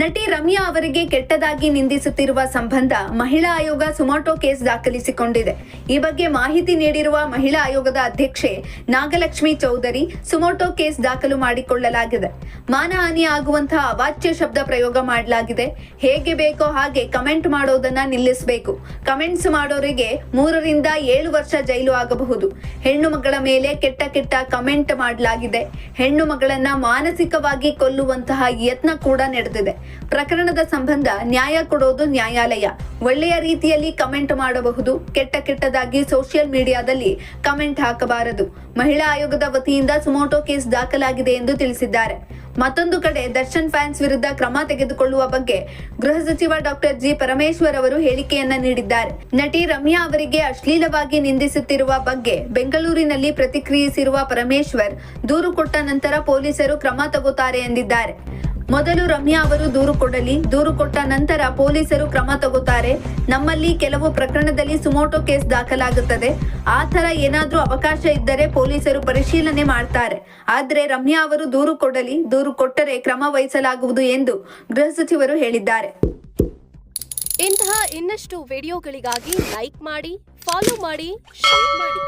ನಟಿ ರಮ್ಯಾ ಅವರಿಗೆ ಕೆಟ್ಟದಾಗಿ ನಿಂದಿಸುತ್ತಿರುವ ಸಂಬಂಧ ಮಹಿಳಾ ಆಯೋಗ ಸುಮೋಟೋ ಕೇಸ್ ದಾಖಲಿಸಿಕೊಂಡಿದೆ. ಈ ಬಗ್ಗೆ ಮಾಹಿತಿ ನೀಡಿರುವ ಮಹಿಳಾ ಆಯೋಗದ ಅಧ್ಯಕ್ಷೆ ನಾಗಲಕ್ಷ್ಮಿ ಚೌಧರಿ ಸುಮೋಟೋ ಕೇಸ್ ದಾಖಲು ಮಾಡಿಕೊಳ್ಳಲಾಗಿದೆ. ಮಾನಹಾನಿ ಆಗುವಂತಹ ಅವಾಚ್ಯ ಶಬ್ದ ಪ್ರಯೋಗ ಮಾಡಲಾಗಿದೆ. ಹೇಗೆ ಬೇಕೋ ಹಾಗೆ ಕಮೆಂಟ್ ಮಾಡೋದನ್ನ ನಿಲ್ಲಿಸಬೇಕು. ಕಮೆಂಟ್ಸ್ ಮಾಡೋರಿಗೆ ಮೂರರಿಂದ ಏಳು ವರ್ಷ ಜೈಲು ಆಗಬಹುದು. ಹೆಣ್ಣು ಮಗಳ ಮೇಲೆ ಕೆಟ್ಟ ಕೆಟ್ಟ ಕಮೆಂಟ್ ಮಾಡಲಾಗಿದೆ. ಹೆಣ್ಣು ಮಗಳನ್ನ ಮಾನಸಿಕವಾಗಿ ಕೊಲ್ಲುವಂತಹ ಯತ್ನ ಕೂಡ ನಡೆದಿದೆ. ಪ್ರಕರಣದ ಸಂಬಂಧ ನ್ಯಾಯ ಕೊಡೋದು ನ್ಯಾಯಾಲಯ. ಒಳ್ಳೆಯ ರೀತಿಯಲ್ಲಿ ಕಮೆಂಟ್ ಮಾಡಬಹುದು. ಕೆಟ್ಟ ಕೆಟ್ಟದಾಗಿ ಸೋಷಿಯಲ್ ಮೀಡಿಯಾದಲ್ಲಿ ಕಮೆಂಟ್ ಹಾಕಬಾರದು. ಮಹಿಳಾ ಆಯೋಗದ ವತಿಯಿಂದ ಸುಮೋಟೋ ಕೇಸ್ ದಾಖಲಾಗಿದೆ ಎಂದು ತಿಳಿಸಿದ್ದಾರೆ. ಮತ್ತೊಂದು ಕಡೆ ದರ್ಶನ್ ಫ್ಯಾನ್ಸ್ ವಿರುದ್ಧ ಕ್ರಮ ತೆಗೆದುಕೊಳ್ಳುವ ಬಗ್ಗೆ ಗೃಹ ಸಚಿವ ಡಾಕ್ಟರ್ ಜಿ. ಪರಮೇಶ್ವರ್ ಅವರು ಹೇಳಿಕೆಯನ್ನ ನೀಡಿದ್ದಾರೆ. ನಟಿ ರಮ್ಯಾ ಅವರಿಗೆ ಅಶ್ಲೀಲವಾಗಿ ನಿಂದಿಸುತ್ತಿರುವ ಬಗ್ಗೆ ಬೆಂಗಳೂರಿನಲ್ಲಿ ಪ್ರತಿಕ್ರಿಯಿಸಿರುವ ಪರಮೇಶ್ವರ್, ದೂರು ಕೊಟ್ಟ ನಂತರ ಪೊಲೀಸರು ಕ್ರಮ ತಗೋತಾರೆ ಎಂದಿದ್ದಾರೆ. ಮೊದಲು ರಮ್ಯಾ ಅವರು ದೂರು ಕೊಡಲಿ. ದೂರು ಕೊಟ್ಟ ನಂತರ ಪೊಲೀಸರು ಕ್ರಮ ತಗೋತಾರೆ. ನಮ್ಮಲ್ಲಿ ಕೆಲವು ಪ್ರಕರಣದಲ್ಲಿ ಸುಮೋಟೋ ಕೇಸ್ ದಾಖಲಾಗುತ್ತದೆ. ಆ ತರ ಏನಾದ್ರೂ ಅವಕಾಶ ಇದ್ದರೆ ಪೊಲೀಸರು ಪರಿಶೀಲನೆ ಮಾಡ್ತಾರೆ. ಆದ್ರೆ ರಮ್ಯಾ ಅವರು ದೂರು ಕೊಡಲಿ. ದೂರು ಕೊಟ್ಟರೆ ಕ್ರಮ ವಹಿಸಲಾಗುವುದು ಎಂದು ಗೃಹ ಸಚಿವರು ಹೇಳಿದ್ದಾರೆ. ಇಂತಹ ಇನ್ನಷ್ಟು ವಿಡಿಯೋಗಳಿಗಾಗಿ ಲೈಕ್ ಮಾಡಿ, ಫಾಲೋ ಮಾಡಿ, ಶೇರ್ ಮಾಡಿ.